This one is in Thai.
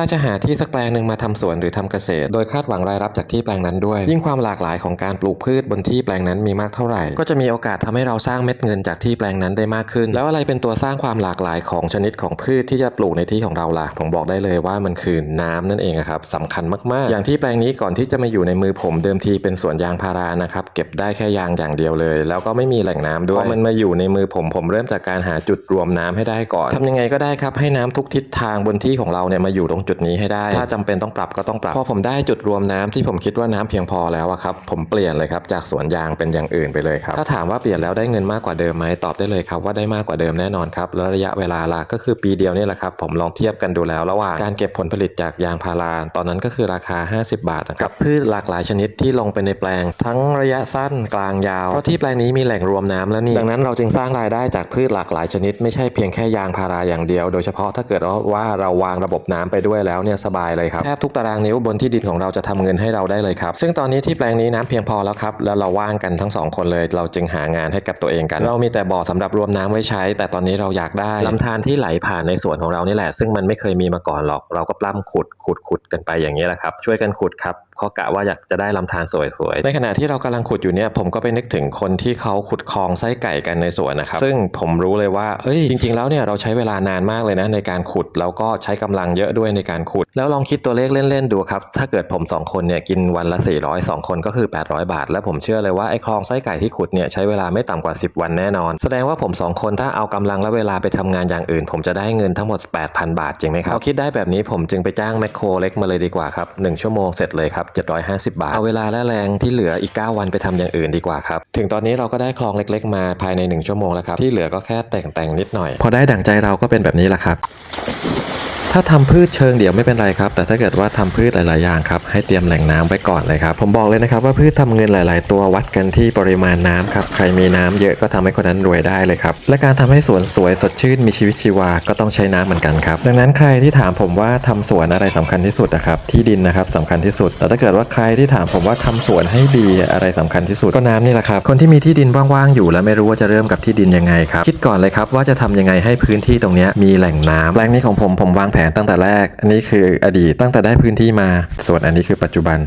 ถ้าจะหาที่สักแปลงหนึ่งมาทำสวนหรือทำเกษตร โดยคาดหวังรายรับจากที่แปลงนั้นด้วย ยิ่งความหลากหลายของการปลูกพืชบนที่แปลงนั้นมีมากเท่าไหร่ ก็จะมีโอกาสทำให้เราสร้างเม็ดเงินจากที่แปลงนั้นได้มากขึ้น แล้วอะไรเป็นตัวสร้างความหลากหลายของชนิดของพืชที่จะปลูกในที่ของเราล่ะผมบอกได้เลยว่ามันคือน้ำนั่นเองครับสำคัญมากๆ อย่างที่แปลงนี้ก่อนที่จะมาอยู่ในมือผมเดิมทีเป็นสวนยางพารานะครับเก็บได้แค่ยางอย่างเดียวเลย แล้วก็ไม่มีแหล่งน้ำด้วยพอมันมาอยู่ในมือผมผมเริ่มจากการหาจุดรวมน้ำให้ได้ก่อนทำยังไงก็ได้ครับให้น้ำทุกทิศทางบนที่ของเราเนี่ยมาอยู่ตรงจุดนี้ให้ได้ ถ้าจำเป็นต้องปรับก็ต้องปรับ พอผมได้จุดรวมน้ำที่ผมคิดว่าน้ำเพียงพอแล้วอะครับ ผมเปลี่ยนเลยครับจากสวนยางเป็นอย่างอื่นไปเลยครับ ถ้าถามว่าเปลี่ยนแล้วได้เงินมากกว่าเดิมไหมตอบได้เลยครับว่าได้มากกว่าเดิมแน่นอนครับแล้วระยะเวลาล่ะก็คือปีเดียวนี่แหละครับผมลองเทียบกันดูแล้วระหว่างการเก็บผลผลิตจากยางพาราตอนนั้นก็คือราคา 50 บาทนะครับกับพืชหลากหลายชนิดที่ลงไปในแปลง ทั้งระยะสั้นกลางยาวเพราะที่แปลงนี้มีแหล่งรวมน้ำแล้วนี่ดังนั้นเราจึงสร้างรายได้จากพืชหลากหลายชนิด ไม่ใช่เพียงแค่ยางพาราอย่างเดียว โดยเฉพาะถ้าเกิดว่าเราวางระบบน้ำไปด้วยแล้วเนี่ยสบายเลยครับแทบทุกตารางนิ้วบนที่ดินของเราจะทำเงินให้เราได้เลยครับ ซึ่งตอนนี้ที่แปลงนี้น้ำเพียงพอแล้วครับแล้วเราว่างกันทั้งสองคนเลย เราจึงหางานให้กับตัวเองกัน เรามีแต่บ่อสำหรับรวมน้ำไว้ใช้ แต่ตอนนี้เราอยากได้ลำธารที่ไหลผ่านในสวนของเรานี่แหละ ซึ่งมันไม่เคยมีมาก่อนหรอก เราก็ปล้ำขุดขุดขุดกันไปอย่างนี้แหละครับช่วยกันขุดครับ เพราะกะว่าอยากจะได้ลำธารสวยๆ ในขณะที่เรากำลังขุดอยู่เนี่ยผมก็ไปนึกถึงคนที่เขาขุดคลองไส้ไก่กันในสวนนะครับซึ่งผมรู้เลยว่าเอ้ยจริง ๆ แล้วเนี่ยเราใช้เวลานานมากเลยนะในการขุดแล้วก็ใช้กำลังเยอะด้วยในการขุด แล้วลองคิดตัวเลขเล่นๆดูครับถ้าเกิดผม 2 คนเนี่ยกินวันละ 400 2 คนก็คือ 800 บาท แล้วผมเชื่อเลยว่าไอ้คลองไส้ไก่ที่ขุดเนี่ยใช้เวลาไม่ต่ำกว่า 10 วันแน่นอน แสดงว่าผม 2 คนถ้าเอากำลังและเวลาไปทำงานอย่างอื่น ผมจะได้เงินทั้งหมด 8,000 บาทจริงไหมครับพอคิดได้แบบนี้ผมจึงไปจ้างแมคโครเล็กมาเลยดีกว่าครับหนึ่งชั่วโมงเสร็จเลยครับ750 บาท เอาเวลาและแรงที่เหลืออีก 9 วันไปทำอย่างอื่นดีกว่าครับ ถึงตอนนี้เราก็ได้คลองเล็ก ๆ มาภายใน 1 ชั่วโมงแล้วครับ ที่เหลือก็แค่แต่งแต่งๆนิดหน่อย พอได้ดั่งใจเราก็เป็นแบบนี้แหละครับ ถ้าทำพืชเชิงเดี่ยวไม่เป็นไรครับ แต่ถ้าเกิดว่าทำพืชหลาย ๆ อย่างครับ ให้เตรียมแหล่งน้ำไว้ก่อนเลยครับ ผมบอกเลยนะครับว่าพืชทำเงินหลาย ๆ ตัววัดกันที่ปริมาณน้ำครับ ใครมีน้ำเยอะก็ทำให้คนนั้นรวยได้เลยครับ และการทำให้สวนสวยสดชื่นมีชีวิตชีวาก็ต้องใช้น้ำเหมือนกันครับ ดังนั้นใครที่ถามผมว่าทำสวนอะไรสำคัญที่สุดนะครับ ที่ดินนะครับสำคัญที่สุด แต่ถ้าเกิดว่าใครที่ถามผมว่าทำสวนให้ดีอะไรสำคัญที่สุดก็น้ำนี่แหละครับ คนที่มีที่ดินว่าง ๆ อยู่แล้วไม่รู้ว่าจะเริ่มกับที่ดินยังไงครับ คิดก่อนเลยครับว่าจะทำยังไงให้พื้นที่ตรงนี้มีแหล่งน้ำแปลงนี้ของผมผมวางแผนตั้งแต่แรก อันนี้คืออดีตตั้งแต่ได้พื้นที่มา ส่วนอันนี้คือปัจจุบัน